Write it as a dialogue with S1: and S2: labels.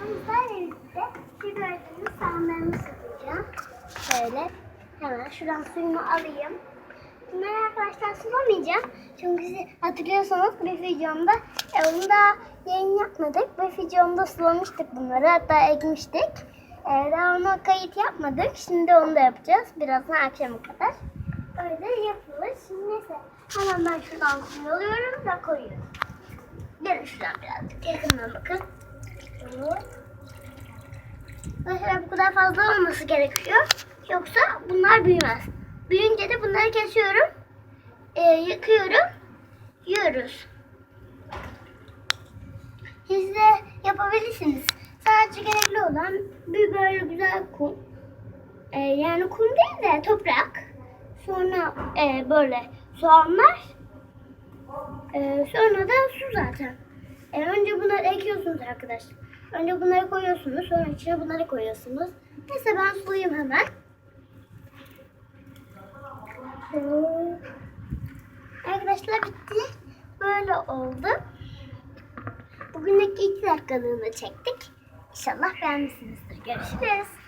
S1: Bunlarla birlikte şu gördüğünüz sahamlarımı sulayacağım. Şöyle hemen şuradan suyumu alayım. Bunları arkadaşlar sulamayacağım. Çünkü siz hatırlıyorsanız bir videomda e, onu da yayın yapmadık. Bir videomda sulamıştık bunları. Hatta ekmiştik. E, daha ona kayıt yapmadık. Şimdi onu da yapacağız. Birazdan akşama kadar. Öyle yapılır. Şimdi neyse. Hemen ben şuradan suyu alıyorum ve koyuyorum. Gelin şuradan birazcık yakından bakın. Mesela bu kadar fazla olması gerekiyor. Yoksa bunlar büyümez. Büyüyünce de bunları kesiyorum. E, yıkıyorum. Yiyoruz. Siz de yapabilirsiniz. Sadece gerekli olan bir böyle güzel kum. E, yani kum değil de toprak. Sonra e, böyle soğanlar. E, sonra da su zaten. E, önce bunları ekiyorsunuz arkadaşlar. Önce bunları koyuyorsunuz. Sonra içine bunları koyuyorsunuz. Neyse ben sulayayım hemen. Arkadaşlar bitti. Böyle oldu. Bugünlük iki dakikalığını çektik. İnşallah beğenmişsinizdir. Görüşürüz.